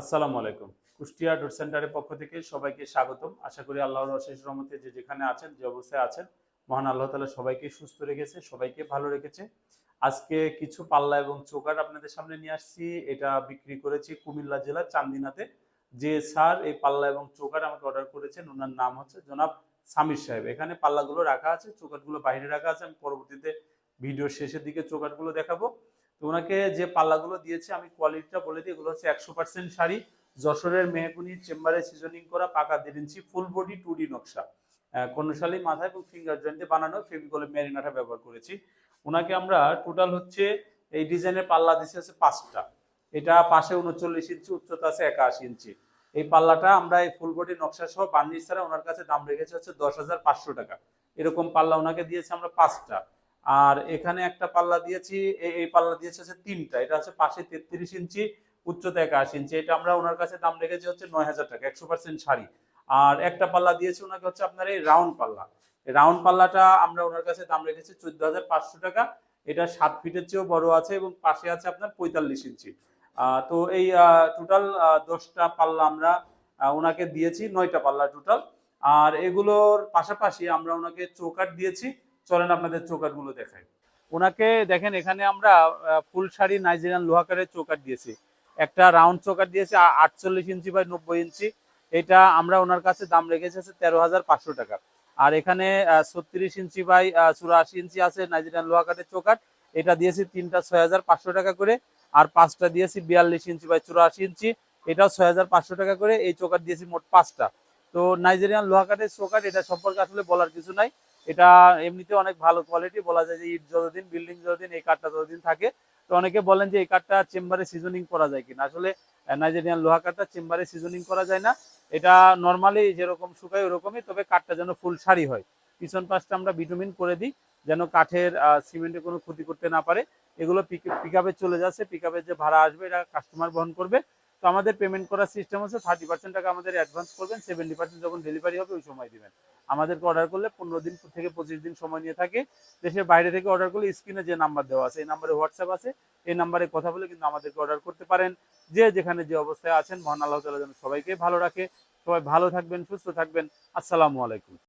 আসসালামু আলাইকুম। কুষ্টিয়া ডোর সেন্টারের পক্ষ থেকে সবাইকে স্বাগতম। আশা করি আল্লাহর অশেষ রহমতে যে যেখানে আছেন, যে অবস্থায় আছেন, মহান আল্লাহ তালা সবাইকে সুস্থ রেখেছে, সবাইকে ভালো রেখেছে। আজকে কিছু পাল্লা এবং চোকার আপনাদের সামনে নিয়ে আসছি। এটা বিক্রি করেছি কুমিল্লা জেলার চান্দিনাতে। যে স্যার এই পাল্লা এবং চোকার আমাকে অর্ডার করেছেন, ওনার নাম হচ্ছে জনাব সামির সাহেব। এখানে পাল্লাগুলো রাখা আছে, চোকারগুলো বাইরে রাখা আছে। আমি পরবর্তীতে ভিডিও শেষের দিকে চোকারগুলো দেখাবো। তো ওনাকে যে পাল্লাগুলো দিয়েছে, আমি কোয়ালিটিটা বলে দিই। এগুলো হচ্ছে একশো পার্সেন্ট শাড়ি। যশোরের মেহগুনি চেম্বারে সিজনিং করা পাকা দেড় inch full body two D নকশা। কর্ণশালী মাথা এবং ফিঙ্গার জয়েন্টে বানানো ফেভিকলের মেরিনাটা ব্যবহার করেছি। ওনাকে আমরা টোটাল হচ্ছে, এই ডিজাইনের পাল্লা দিচ্ছে হচ্ছে পাঁচটা। এটা পাশে উনচল্লিশ ইঞ্চি, উচ্চতা আছে একাশি ইঞ্চি। এই পাল্লাটা আমরা এই ফুল বডি নকশা সহ বার্নিশ ছাড়া ওনার কাছে দাম রেখেছে হচ্ছে দশ হাজার পাঁচশো টাকা। এরকম পাল্লা ওনাকে দিয়েছে আমরা পাঁচটা। আর এখানে একটা পাল্লা দিয়েছি এই- পাল্লা দিয়েছে হচ্ছে তিনটা। এটা হচ্ছে পাশে তেত্রিশ ইঞ্চি উচ্চতা একাশি ইঞ্চি। এটা আমরা ওনার কাছে দাম রেখেছি হচ্ছে নয় হাজার টাকা, একশো পার্সেন্ট শাড়ি। আর একটা পাল্লা দিয়েছি ওনাকে হচ্ছে আপনার এই রাউন্ড পাল্লা। রাউন্ড পাল্লাটা আমরা ওনার কাছে দাম রেখেছি চোদ্দ হাজার পাঁচশো টাকা। এটা সাত ফিটের চেয়েও বড় আছে এবং পাশে আছে আপনার পঁয়তাল্লিশ ইঞ্চি। তো এই টোটাল দশটা পাল্লা আমরা ওনাকে দিয়েছি, নয়টা পাল্লা টোটাল আর এগুলোর পাশাপাশি আমরা ওনাকে চৌকাট দিয়েছি। চলেন আপনাদের চৌকাটগুলো দেখাই। ওনাকে দেখেন, এখানে আমরা ফুল শাড়ি নাইজেরিয়ান লোহাকারের চৌকাট দিয়েছি। একটা রাউন্ড চৌকাট দিয়েছি আটচল্লিশ ইঞ্চি বাই নব্বই ইঞ্চি। এটা আমরা ওনার কাছে দাম রেখেছি হচ্ছে তেরো হাজার পাঁচশো টাকা। আর এখানে ছত্রিশ ইঞ্চি বাই চুরাশি ইঞ্চি আছে নাইজেরিয়ান লোহাকারের চৌকাট এটা দিয়েছি তিনটা ছয় হাজার পাঁচশো টাকা করে। আর পাঁচটা দিয়েছি বিয়াল্লিশ ইঞ্চি বাই চুরাশি ইঞ্চি। এটাও ছয় হাজার পাঁচশো টাকা করে, এই চৌকাট দিয়েছি মোট পাঁচটা। তো নাইজেরিয়ান লোহাকাটের চৌকাট এটা সম্পর্কে আসলে বলার কিছু নাই। এটা এমনিতে অনেক ভালো কোয়ালিটি বলা যায় যে ইট যতদিন বিল্ডিং যতদিন, এই কাঠটা যতদিন থাকে। তো অনেকে বলেন যে এই কাঠটা চেম্বারে সিজনিং করা যায় কিনা। আসলে নাইজেরিয়ান লোহা কাঠটা চেম্বারে সিজনিং করা যায় না। এটা নর্মালি যেরকম শুকায় ওরকমই, তবে কাঠটা যেন ফুল সারি হয়। পিছন পাশটা আমরা ভিটামিন করে দিই, যেন কাঠের সিমেন্টে কোনো ক্ষতি করতে না পারে। এগুলো পিক আপে চলে যাচ্ছে পিক আপের যে ভাড়া আসবে, এটা কাস্টমার বহন করবে। তো আমাদের পেমেন্ট করার সিস্টেম হচ্ছে থার্টি পার্সেন্ট টাকা আমাদের অ্যাডভান্স করবেন সেভেন্টি পার্সেন্ট যখন ডেলিভারি হবে ওই সময় দিবেন। আমাদেরকে অর্ডার করলে পনেরো দিন থেকে পঁচিশ দিন সময় নিয়ে থাকে। দেশের বাইরে থেকে অর্ডার করলে স্ক্রিনে যে নাম্বার দেওয়া আছে, এই নাম্বারে হোয়াটসঅ্যাপ আছে, এই নাম্বারে কথা বলে কিন্তু আমাদেরকে অর্ডার করতে পারেন। যে যেখানে যে অবস্থায় আছেন, মহান আল্লাহ তালা যেন সবাইকে ভালো রাখে। সবাই ভালো থাকবেন, সুস্থ থাকবেন। আসসালামু আলাইকুম।